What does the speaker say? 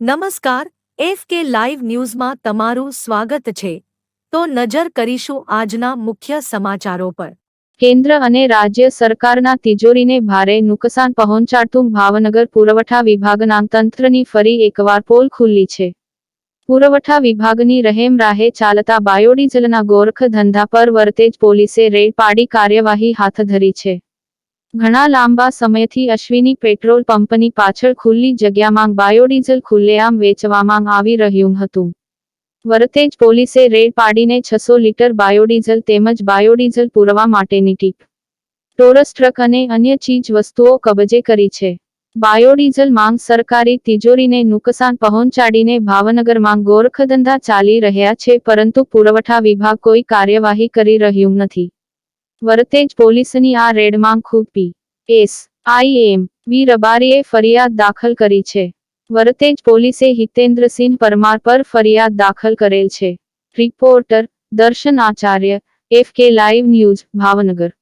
નમસ્કાર, F K live ન્યૂઝમાં તમારું સ્વાગત છે. તો નજર કરીશું આજના મુખ્ય સમાચારો પર. કેન્દ્ર અને રાજ્ય સરકારના તિજોરીને ભારે નુકસાન પહોંચાડતું ભાવનગર પુરવઠા વિભાગના તંત્રની ફરી એકવાર પોલ ખુલ્લી છે. પુરવઠા વિભાગની રહેમ રાહે ચાલતા બાયોડીઝલના ગોરખ ધંધા પર વર્તેજ પોલીસે રેડ પાડી કાર્યવાહી હાથ ધરી છે. ઘણા લાંબા સમયથી અશ્વિની પેટ્રોલ પંપની પાછળ ખુલ્લી જગ્યામાં બાયોડીઝલ ખુલ્લેઆમ વેચવામાં આવી રહ્યું હતું. વરતેજ પોલીસે રેડ પાડીને છસો લીટર બાયોડીઝલ તેમજ બાયોડીઝલ પુરવા માટેની ટીપ, ટોરસ ટ્રક અને અન્ય ચીજ વસ્તુઓ કબજે કરી છે. બાયોડીઝલ માંગ સરકારી તિજોરીને નુકસાન પહોંચાડીને ભાવનગરમાં ગોરખધંધા ચાલી રહ્યા છે પરંતુ પુરવઠા વિભાગ કોઈ કાર્યવાહી કરી રહ્યું નથી. વરતેજ પોલીસની આ રેડમાં ખૂબી એસ. આઈ. એમ. વી. રબારીએ ફરિયાદ દાખલ કરી છે. વરતેજ પોલીસે હિતેન્દ્રસિંહ પરમાર પર ફરિયાદ દાખલ કરેલ છે. Reporter, Darshan Acharya, F. K. Live news, Bhavnagar.